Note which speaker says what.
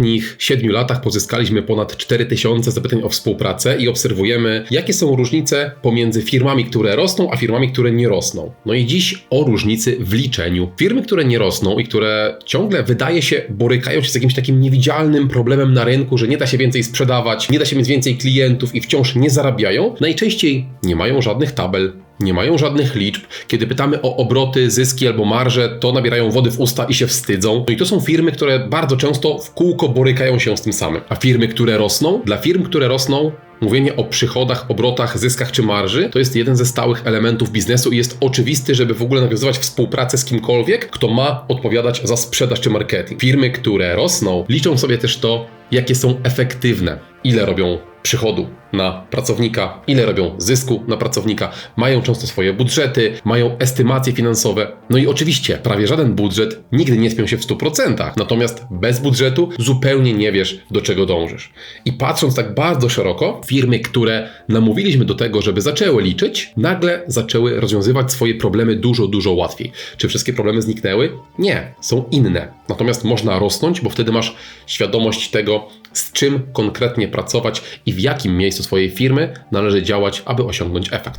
Speaker 1: ostatnich 7 latach pozyskaliśmy ponad 4000 zapytań o współpracę i obserwujemy, jakie są różnice pomiędzy firmami, które rosną, a firmami, które nie rosną. No i dziś o różnicy w liczeniu. Firmy, które nie rosną i które ciągle wydaje się borykają się z jakimś takim niewidzialnym problemem na rynku, że nie da się więcej sprzedawać, nie da się mieć więcej klientów i wciąż nie zarabiają, najczęściej nie mają żadnych tabel, nie mają żadnych liczb. Kiedy pytamy o obroty, zyski albo marże, to nabierają wody w usta i się wstydzą. No i to są firmy, które bardzo często w kółko borykają się z tym samym. A firmy, które rosną, dla firm, które rosną, Mówienie o przychodach, obrotach, zyskach czy marży to jest jeden ze stałych elementów biznesu i jest oczywisty, żeby w ogóle nawiązywać współpracę z kimkolwiek, kto ma odpowiadać za sprzedaż czy marketing. Firmy, które rosną, liczą sobie też to, jakie są efektywne, ile robią przychodu na pracownika, ile robią zysku na pracownika, mają często swoje budżety, mają estymacje finansowe. No i oczywiście, prawie żaden budżet nigdy nie spią się w 100%, natomiast bez budżetu zupełnie nie wiesz, do czego dążysz. I patrząc tak bardzo szeroko, firmy, które namówiliśmy do tego, żeby zaczęły liczyć, nagle zaczęły rozwiązywać swoje problemy dużo, dużo łatwiej. Czy wszystkie problemy zniknęły? Nie, są inne. Natomiast można rosnąć, bo wtedy masz świadomość tego, z czym konkretnie pracować i w jakim miejscu swojej firmy należy działać, aby osiągnąć efekt.